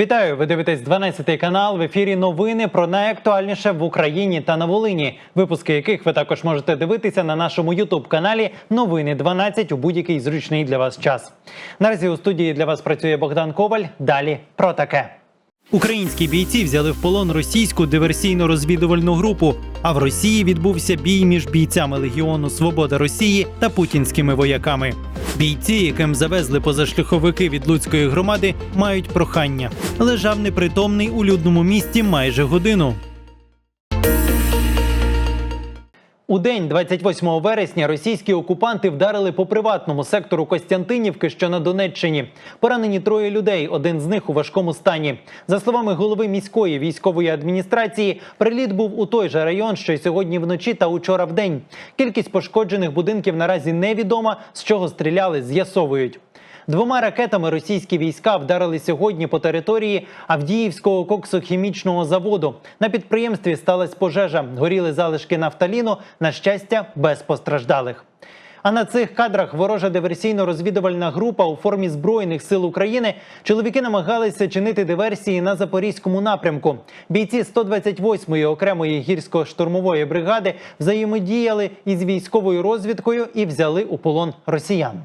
Вітаю! Ви дивитесь 12 канал. В ефірі новини про найактуальніше в Україні та на Волині. Випуски яких ви також можете дивитися на нашому Ютуб каналі Новини 12 у будь-який зручний для вас час. Наразі у студії для вас працює Богдан Коваль. Далі про таке. Українські бійці взяли в полон російську диверсійно-розвідувальну групу. А в Росії відбувся бій між бійцями Легіону Свобода Росії та путінськими вояками. Бійці, яким завезли позашляховики від Луцької громади, мають прохання. Лежав непритомний у людному місті майже годину. У день 28 вересня російські окупанти вдарили по приватному сектору Костянтинівки, що на Донеччині. Поранені троє людей. Один з них у важкому стані. За словами голови міської військової адміністрації, приліт був у той же район, що й сьогодні вночі та учора в день. Кількість пошкоджених будинків наразі невідома. З чого стріляли, з'ясовують. Двома ракетами російські війська вдарили сьогодні по території Авдіївського коксохімічного заводу. На підприємстві сталася пожежа. Горіли залишки нафталіну. На щастя, без постраждалих. А на цих кадрах ворожа диверсійно-розвідувальна група у формі збройних сил України чоловіки намагалися чинити диверсії на запорізькому напрямку. Бійці 128-ї окремої гірсько-штурмової бригади взаємодіяли із військовою розвідкою і взяли у полон росіян.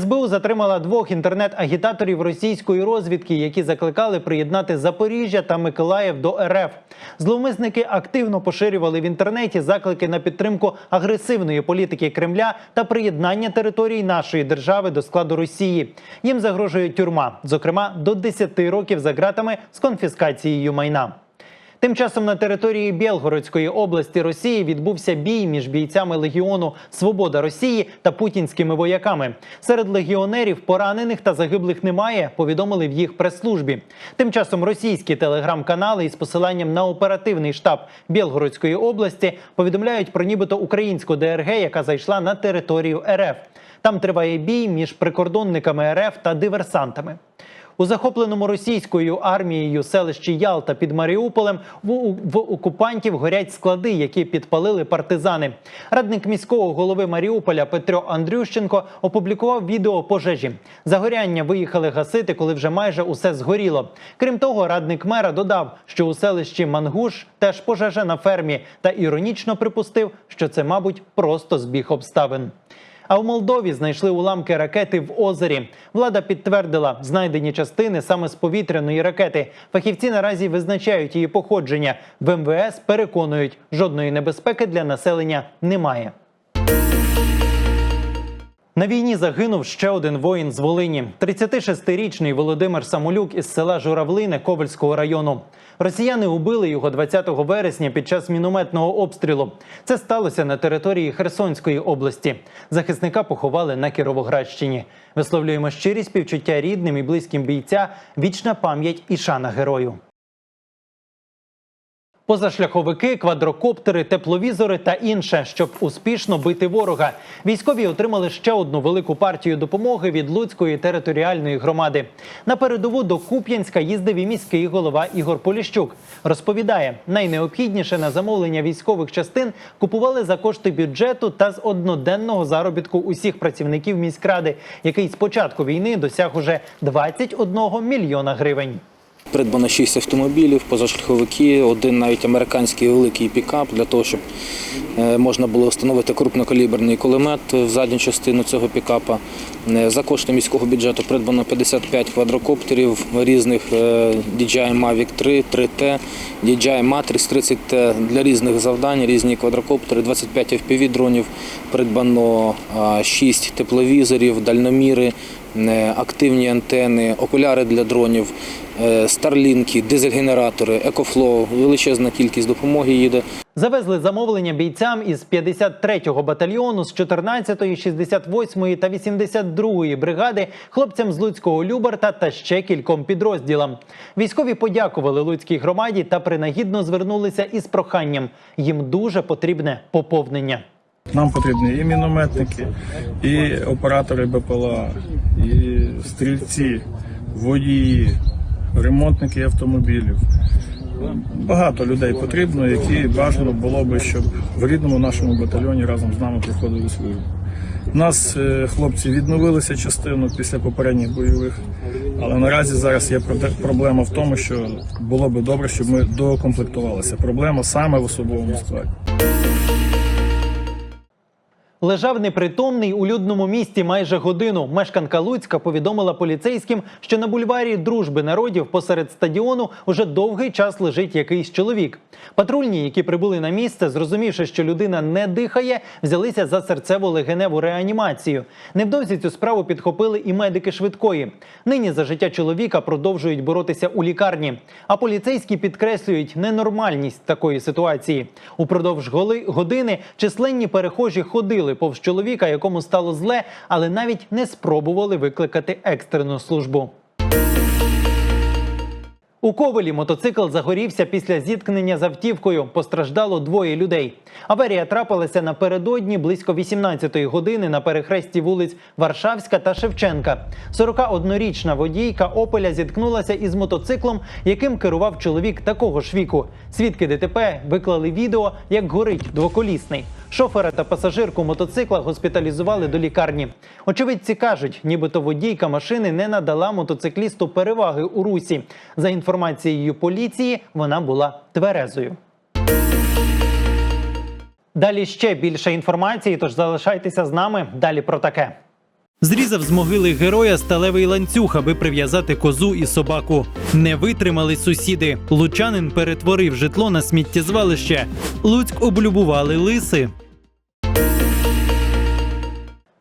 СБУ затримала двох інтернет-агітаторів російської розвідки, які закликали приєднати Запоріжжя та Миколаїв до РФ. Зловмисники активно поширювали в інтернеті заклики на підтримку агресивної політики Кремля та приєднання територій нашої держави до складу Росії. Їм загрожує тюрма, зокрема до 10 років за ґратами з конфіскацією майна. Тим часом на території Білгородської області Росії відбувся бій між бійцями легіону Свобода Росії та путінськими вояками. Серед легіонерів поранених та загиблих немає. Повідомили в їх прес-службі. Тим часом російські телеграм-канали із посиланням на оперативний штаб Білгородської області повідомляють про нібито українську ДРГ, яка зайшла на територію РФ. Там триває бій між прикордонниками РФ та диверсантами. У захопленому російською армією селищі Ялта під Маріуполем в, окупантів горять склади, які підпалили партизани. Радник міського голови Маріуполя Петро Андрющенко опублікував відео пожежі. Загоряння виїхали гасити, коли вже майже усе згоріло. Крім того, радник мера додав, що у селищі Мангуш теж пожежа на фермі, та іронічно припустив, що це, мабуть, просто збіг обставин. А в Молдові знайшли уламки ракети в озері. Влада підтвердила знайдені частини саме з повітряної ракети. Фахівці наразі визначають її походження. В МВС переконують, жодної небезпеки для населення немає. На війні загинув ще один воїн з Волині. 36-річний Володимир Самолюк із села Журавлине Ковальського району. Росіяни убили його 20 вересня під час мінометного обстрілу. Це сталося на території Херсонської області. Захисника поховали на Кіровоградщині. Висловлюємо щирі співчуття рідним і близьким бійця. Вічна пам'ять і шана герою. Позашляховики, квадрокоптери, тепловізори та інше, щоб успішно бити ворога. Військові отримали ще одну велику партію допомоги від Луцької територіальної громади. На передову до Куп'янська їздив і міський голова Ігор Поліщук. Розповідає, найнеобхідніше на замовлення військових частин купували за кошти бюджету та з одноденного заробітку усіх працівників міськради, який з початку війни досяг уже 21 мільйона гривень. Придбано 6 автомобілів, позашляховики, один навіть американський великий пікап для того, щоб е, можна було встановити крупнокаліберний кулемет в задню частину цього пікапа. Е, За кошти міського бюджету придбано 55 квадрокоптерів різних е, DJI Mavic 3, 3T, DJI Matrix 30T для різних завдань, різні квадрокоптери, 25 FPV-дронів, придбано 6 тепловізорів, дальноміри, е, активні антени, окуляри для дронів, старлінки, дизель-генератори, екофлоу, величезна кількість допомоги їде. Завезли замовлення бійцям із 53-го батальйону, з 14-ї, 68-ї та 82-ї бригади, хлопцям з Луцького Люберта та ще кільком підрозділам. Військові подякували Луцькій громаді та принагідно звернулися із проханням. Їм дуже потрібне поповнення. Нам потрібні і мінометники, і оператори БПЛА, і стрільці, водії, ремонтники автомобілів. Багато людей потрібно, які бажано було би, щоб в рідному нашому батальйоні разом з нами проходили службу. Нас е, хлопці відновилися частину після попередніх бойових, але наразі зараз є проблема в тому, що було би добре, щоб ми доукомплектувалися. Проблема саме в особовому складі. Лежав непритомний у людному місті майже годину. Мешканка Луцька повідомила поліцейським, що на бульварі Дружби народів посеред стадіону уже довгий час лежить якийсь чоловік. Патрульні, які прибули на місце, зрозумівши, що людина не дихає, взялися за серцево-легеневу реанімацію. Невдовзі цю справу підхопили і медики швидкої. Нині за життя чоловіка продовжують боротися у лікарні. А поліцейські підкреслюють ненормальність такої ситуації. Упродовж години численні перехожі ходили повз чоловіка, якому стало зле, але навіть не спробували викликати екстрену службу. У Ковелі мотоцикл загорівся після зіткнення з автівкою. Постраждало двоє людей. Аварія трапилася напередодні близько 18-ї години на перехресті вулиць Варшавська та Шевченка. 41-річна водійка Опеля зіткнулася із мотоциклом, яким керував чоловік такого ж віку. Свідки ДТП виклали відео, як горить двоколісний. Шофера та пасажирку мотоцикла госпіталізували до лікарні. Очевидці кажуть, нібито водійка машини не надала мотоциклісту переваги у русі. За інформацією поліції, вона була тверезою. Далі ще більше інформації, тож залишайтеся з нами. Далі про таке. Зрізав з могили героя сталевий ланцюг, аби прив'язати козу і собаку. Не витримали сусіди. Лучанин перетворив житло на сміттєзвалище. Луцьк облюбували лиси.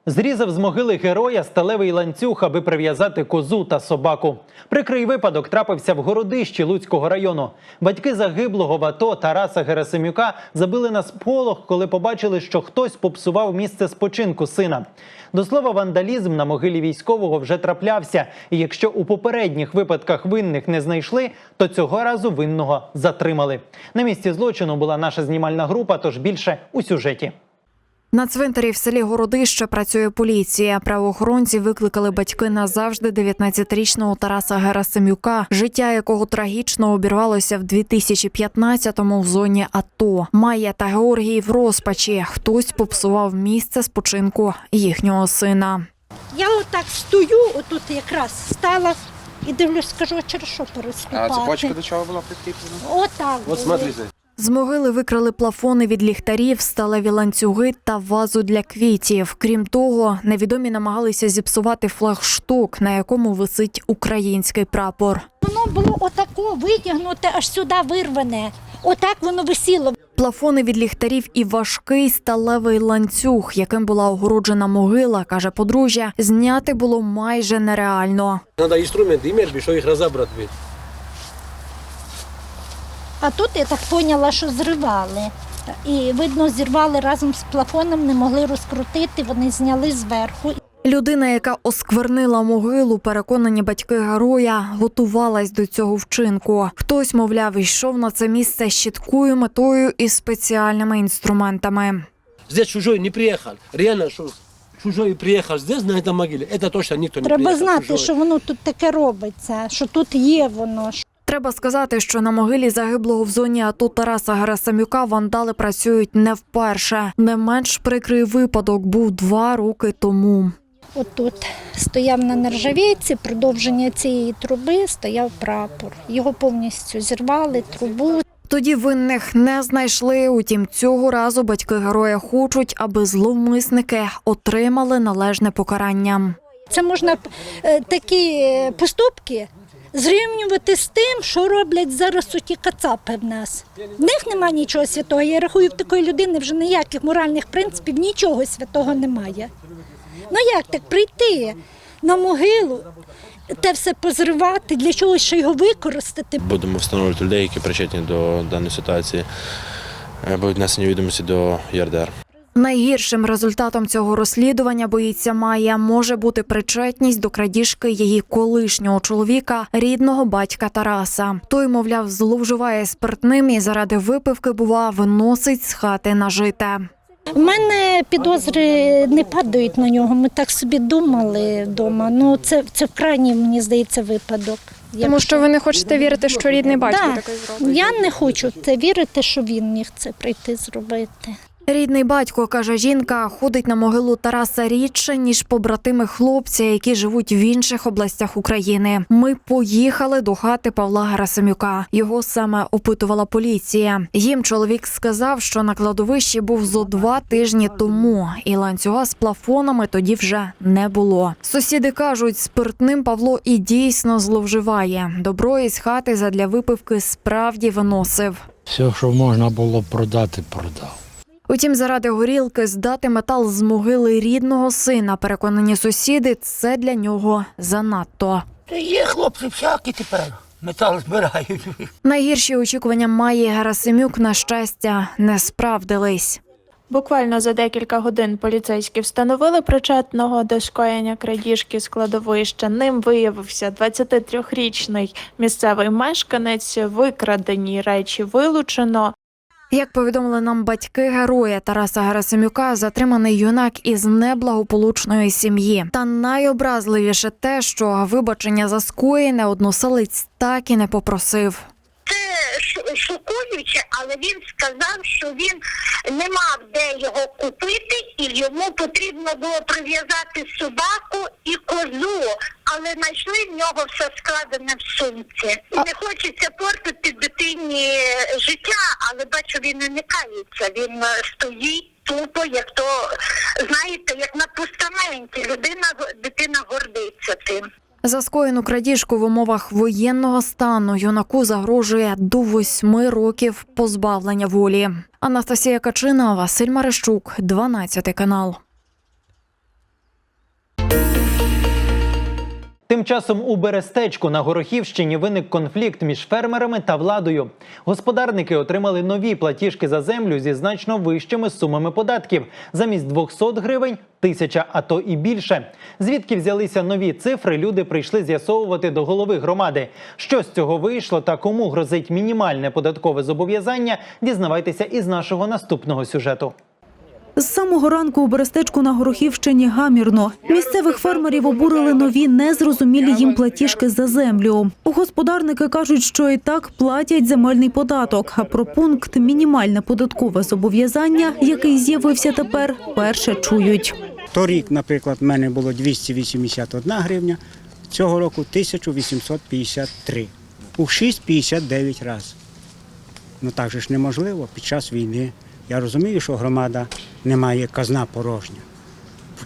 Зрізав з могили героя сталевий ланцюг, аби прив'язати козу та собаку. Прикрий випадок трапився в городищі Луцького району. Батьки загиблого в АТО Тараса Герасимюка забили на сполох, коли побачили, що хтось попсував місце спочинку сина. До слова, вандалізм на могилі військового вже траплявся. І якщо у попередніх випадках винних не знайшли, то цього разу винного затримали. На місці злочину була наша знімальна група, тож більше у сюжеті. На цвинтарі в селі Городище працює поліція. Правоохоронці викликали батьки назавжди 19-річного Тараса Герасимюка, життя якого трагічно обірвалося в 2015-му в зоні АТО. Майя та Георгій в розпачі. Хтось попсував місце спочинку їхнього сина. Я отак стою, отут якраз стала і дивлюсь, скажу, а через що А переступати. цепочка до чого була прикріплена? Отак. Вот було. смотрите. З могили викрали плафони від ліхтарів, сталеві ланцюги та вазу для квітів. Крім того, невідомі намагалися зіпсувати флагшток, на якому висить український прапор. Воно було отако витягнуте, аж сюди вирване. Отак воно висіло. Плафони від ліхтарів і важкий сталевий ланцюг, яким була огороджена могила, каже подружжя, зняти було майже нереально. Надо інструменти іметь, щоб їх розібрати. А тут я так поняла, що зривали. І видно, зірвали разом з плафоном, не могли розкрутити, вони зняли зверху. Людина, яка осквернила могилу, переконані батьки героя, готувалась до цього вчинку. Хтось, мовляв, йшов на це місце з чіткою метою і спеціальними інструментами. Здесь чужой не приїхав. Реально, що чужой приїхав здесь, на цій могилі, це точно ніхто не Треба приїхав. знати, чужой. що воно тут таке робиться, що тут є воно. Треба сказати, що на могилі загиблого в зоні АТО Тараса Герасимюка вандали працюють не вперше. Не менш прикрий випадок був два роки тому. Отут стояв на нержавійці, продовження цієї труби стояв прапор. Його повністю зірвали, трубу. Тоді винних не знайшли. Утім, цього разу батьки героя хочуть, аби зловмисники отримали належне покарання. Це можна е, такі е, поступки зрівнювати з тим, що роблять зараз оті кацапи в нас. В них немає нічого святого. Я рахую, в такої людини вже ніяких моральних принципів, нічого святого немає. Ну як так прийти на могилу, те все позривати, для чогось ще його використати? Будемо встановлювати людей, які причетні до даної ситуації. Е, Будуть внесені відомості до ЄРДР. Найгіршим результатом цього розслідування боїться Майя може бути причетність до крадіжки її колишнього чоловіка, рідного батька Тараса. Той, мовляв, зловживає спиртним і заради випивки, бува, виносить з хати нажите. У мене підозри не падають на нього. Ми так собі думали вдома. Ну це, це в крайній, мені здається, випадок. Тому що ви не хочете вірити, що рідний батько Да. такий зробить. Я не хочу це вірити, що він міг це прийти зробити. Рідний батько, каже жінка, ходить на могилу Тараса рідше, ніж побратими хлопця, які живуть в інших областях України. Ми поїхали до хати Павла Герасимюка. Його саме опитувала поліція. Їм чоловік сказав, що на кладовищі був зо два тижні тому, і ланцюга з плафонами тоді вже не було. Сусіди кажуть, спиртним Павло і дійсно зловживає. Добро із хати задля випивки справді виносив. Все, що можна було продати, продав. Утім, заради горілки здати метал з могили рідного сина, переконані сусіди, це для нього занадто. Та є хлопці всякі тепер. Метал збирають. Найгірші очікування має Герасимюк, на щастя, не справдились. Буквально за декілька годин поліцейські встановили причетного до скоєння крадіжки з кладовища. Ним виявився 23-річний місцевий мешканець. Викрадені речі вилучено. Як повідомили нам батьки героя Тараса Герасимюка, затриманий юнак із неблагополучної сім'ї. Та найобразливіше те, що вибачення за скоєне односелець так і не попросив. Це шокуюче, але він сказав, що він не мав де його купити, і йому потрібно було прив'язати собаку і козу, але знайшли в нього все складене в сумці. Не хочеться портити дитині життя, але бачу, він не кається. Він е, стоїть тупо, як то знаєте, як на постаменті. Людина дитина гордиться тим. За скоєну крадіжку в умовах воєнного стану юнаку загрожує до восьми років позбавлення волі. Анастасія Качина, Василь Марищук, 12 канал. Тим часом у Берестечку на Горохівщині виник конфлікт між фермерами та владою. Господарники отримали нові платіжки за землю зі значно вищими сумами податків. Замість 200 гривень тисяча, а то і більше. Звідки взялися нові цифри? Люди прийшли з'ясовувати до голови громади. Що з цього вийшло та кому грозить мінімальне податкове зобов'язання? Дізнавайтеся із нашого наступного сюжету. З самого ранку у Берестечку на Горохівщині гамірно. Місцевих фермерів обурили нові незрозумілі їм платіжки за землю. Господарники кажуть, що і так платять земельний податок. А про пункт мінімальне податкове зобов'язання, який з'явився тепер, перше чують. Торік, наприклад, в мене було 281 гривня, цього року 1853. У 6,59 разів. Ну так же ж неможливо під час війни. Я розумію, що громада не має казна порожня.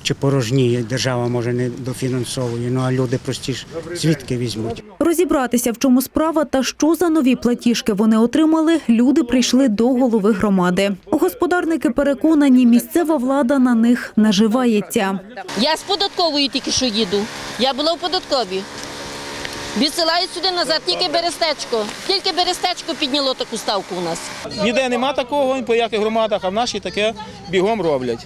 Чи порожніє, держава може не дофінансовує, ну а люди прості ж звідки візьмуть. Розібратися, в чому справа та що за нові платіжки вони отримали, люди прийшли до голови громади. Господарники переконані, місцева влада на них наживається. Я з податкової тільки що їду. Я була в податковій. Відсилають сюди назад тільки берестечко. Тільки берестечко підняло таку ставку у нас. Ніде нема такого, по яких громадах, а в нашій таке бігом роблять.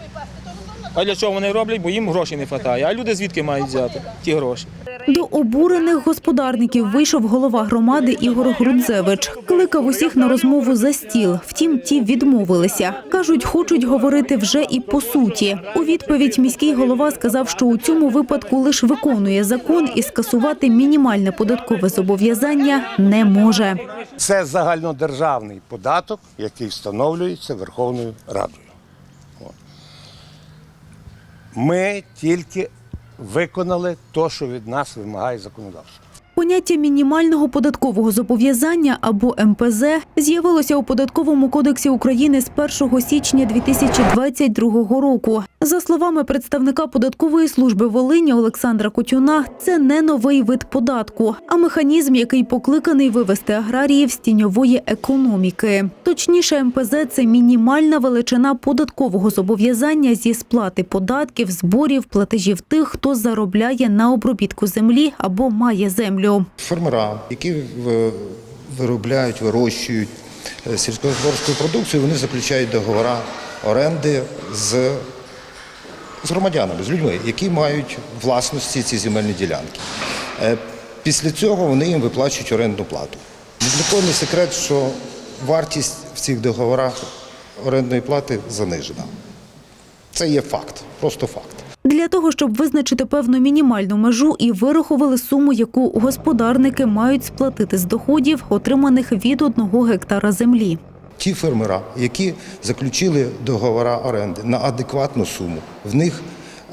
А для чого вони роблять? Бо їм грошей не вистачає. А люди звідки мають взяти ті гроші? До обурених господарників вийшов голова громади Ігор Грудзевич. Кликав усіх на розмову за стіл. Втім, ті відмовилися. Кажуть, хочуть говорити вже і по суті. У відповідь міський голова сказав, що у цьому випадку лише виконує закон і скасувати мінімальне податкове зобов'язання не може. Це загальнодержавний податок, який встановлюється Верховною Радою. Ми тільки виконали те, що від нас вимагає законодавство. Поняття мінімального податкового зобов'язання або МПЗ з'явилося у податковому кодексі України з 1 січня 2022 року. За словами представника податкової служби Волині Олександра Котюна, це не новий вид податку, а механізм, який покликаний вивести аграріїв з тіньової економіки. Точніше, МПЗ це мінімальна величина податкового зобов'язання зі сплати податків, зборів, платежів тих, хто заробляє на обробітку землі або має землю. Фермера, які виробляють, вирощують е, сільськогосподарську продукцію, вони заключають договори оренди з, з громадянами, з людьми, які мають власності ці земельні ділянки. Е, Після цього вони їм виплачують орендну плату. Ні не секрет, що вартість в цих договорах орендної плати занижена. Це є факт, просто факт. Для того, щоб визначити певну мінімальну межу і вирахували суму, яку господарники мають сплатити з доходів, отриманих від одного гектара землі. ті фермера, які заключили договори оренди на адекватну суму, в них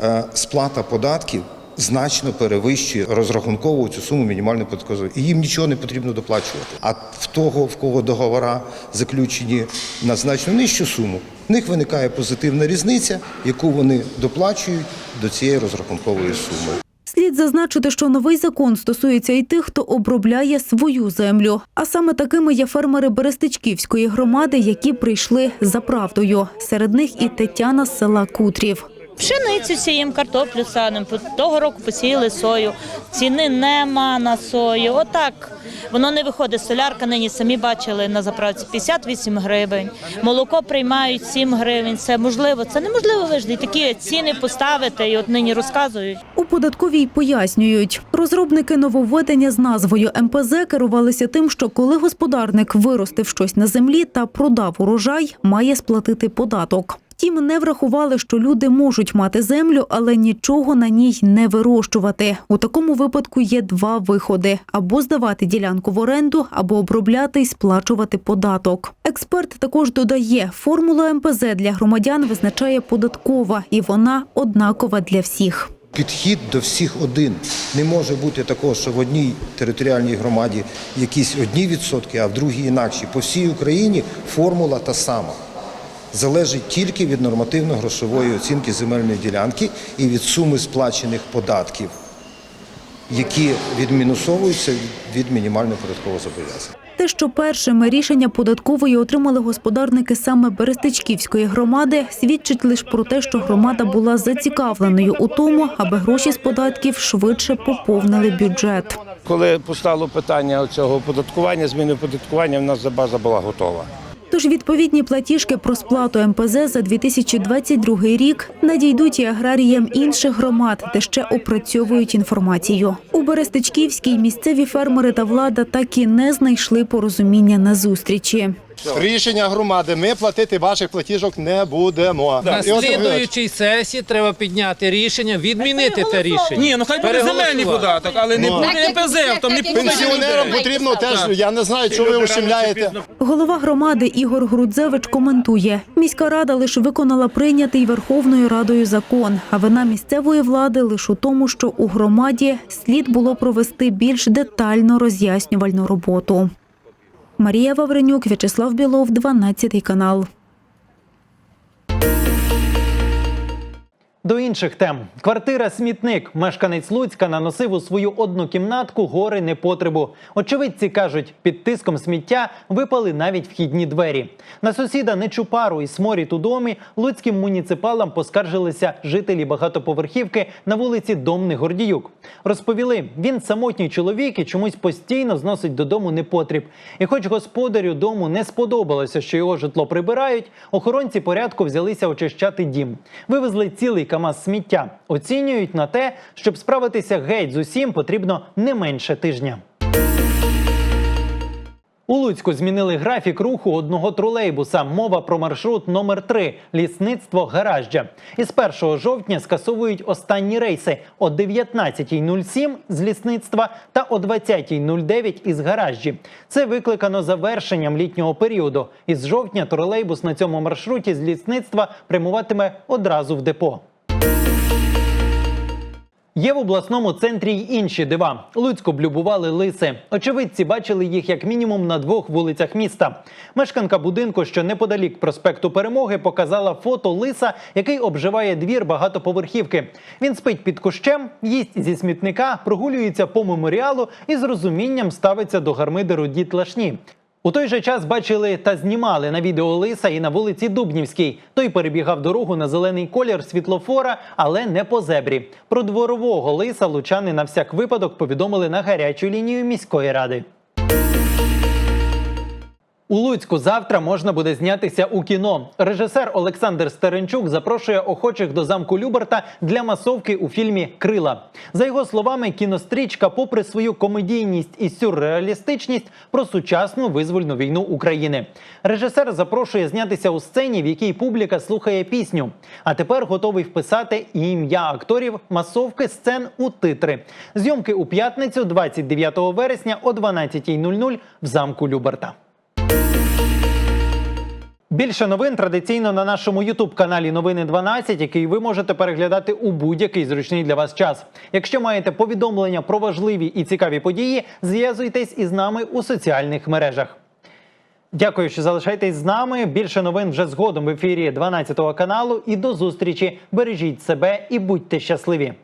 е, сплата податків значно перевищує розрахункову цю суму мінімальної податкової, і їм нічого не потрібно доплачувати. А в того, в кого договори заключені на значно нижчу суму, в них виникає позитивна різниця, яку вони доплачують до цієї розрахункової суми. Слід зазначити, що новий закон стосується і тих, хто обробляє свою землю. А саме такими є фермери Берестичківської громади, які прийшли за правдою. Серед них і Тетяна з села Кутрів. Пшеницю сіємо, картоплю садимо. Того року посіяли сою. Ціни нема на сою. Отак. Воно не виходить. Солярка нині самі бачили на заправці 58 гривень. Молоко приймають 7 гривень. Це можливо. Це неможливо вижити. Такі ціни поставити, і от нині розказують. У податковій пояснюють, розробники нововведення з назвою МПЗ керувалися тим, що коли господарник виростив щось на землі та продав урожай, має сплатити податок. Втім, не врахували, що люди можуть мати землю, але нічого на ній не вирощувати. У такому випадку є два виходи: або здавати ділянку в оренду, або обробляти і сплачувати податок. Експерт також додає, формула МПЗ для громадян визначає податкова, і вона однакова для всіх. Підхід до всіх один. Не може бути такого, що в одній територіальній громаді якісь одні відсотки, а в другій інакші. По всій Україні формула та сама. Залежить тільки від нормативно-грошової оцінки земельної ділянки і від суми сплачених податків, які відмінусовуються від мінімального податкового зобов'язання. Те, що першими рішення податкової отримали господарники саме Берестичківської громади, свідчить лише про те, що громада була зацікавленою у тому, аби гроші з податків швидше поповнили бюджет. Коли постало питання цього оподаткування, зміни оподаткування, в нас база була готова. Тож відповідні платіжки про сплату МПЗ за 2022 рік надійдуть і аграріям інших громад, де ще опрацьовують інформацію. У Берестичківській місцеві фермери та влада так і не знайшли порозуміння на зустрічі. Рішення громади. Ми платити ваших платіжок не будемо. На І от, слідуючій сесії треба підняти рішення, відмінити те рішення. Ні, ну хай буде земельний податок, але не Ну. буде МПЗ, там не буде Пенсіонерам людей. потрібно теж, я не знаю, чого ви ущемляєте. Голова громади Ігор Грудзевич коментує: міська рада лише виконала прийнятий Верховною Радою закон. А вина місцевої влади лише у тому, що у громаді слід було провести більш детально роз'яснювальну роботу. Марія Вавренюк, В'ячеслав Білов, 12 канал. До інших тем. Квартира смітник. Мешканець Луцька наносив у свою однокімнатку гори непотребу. Очевидці кажуть, під тиском сміття випали навіть вхідні двері. На сусіда Нечупару і сморід у домі луцьким муніципалам поскаржилися жителі багатоповерхівки на вулиці Домний Гордіюк. Розповіли, він самотній чоловік і чомусь постійно зносить додому непотріб. І хоч господарю дому не сподобалося, що його житло прибирають, охоронці порядку взялися очищати дім. Вивезли цілий камаз сміття. Оцінюють на те, щоб справитися геть з усім, потрібно не менше тижня. У Луцьку змінили графік руху одного тролейбуса. Мова про маршрут номер 3 лісництво Гаражджа. Із 1 жовтня скасовують останні рейси о 19.07 з лісництва та о 20.09 із гаражджі. Це викликано завершенням літнього періоду. Із жовтня тролейбус на цьому маршруті з лісництва прямуватиме одразу в депо. Є в обласному центрі й інші дива. Луцьку блюбували лиси. Очевидці бачили їх як мінімум на двох вулицях міста. Мешканка будинку, що неподалік проспекту Перемоги, показала фото лиса, який обживає двір багатоповерхівки. Він спить під кущем, їсть зі смітника, прогулюється по меморіалу і з розумінням ставиться до гармидеру дітлашні. У той же час бачили та знімали на відео лиса і на вулиці Дубнівській. Той перебігав дорогу на зелений колір світлофора, але не по зебрі. Про дворового лиса лучани на всяк випадок повідомили на гарячу лінію міської ради. У Луцьку завтра можна буде знятися у кіно. Режисер Олександр Стеренчук запрошує охочих до замку Люберта для масовки у фільмі Крила. За його словами, кінострічка, попри свою комедійність і сюрреалістичність, про сучасну визвольну війну України. Режисер запрошує знятися у сцені, в якій публіка слухає пісню. А тепер готовий вписати і ім'я акторів масовки сцен у титри. Зйомки у п'ятницю, 29 вересня о 12.00 в замку Люберта. Більше новин традиційно на нашому Ютуб каналі Новини 12, який ви можете переглядати у будь-який зручний для вас час. Якщо маєте повідомлення про важливі і цікаві події, зв'язуйтесь із нами у соціальних мережах. Дякую, що залишаєтесь з нами. Більше новин вже згодом в ефірі 12 каналу. І до зустрічі. Бережіть себе і будьте щасливі.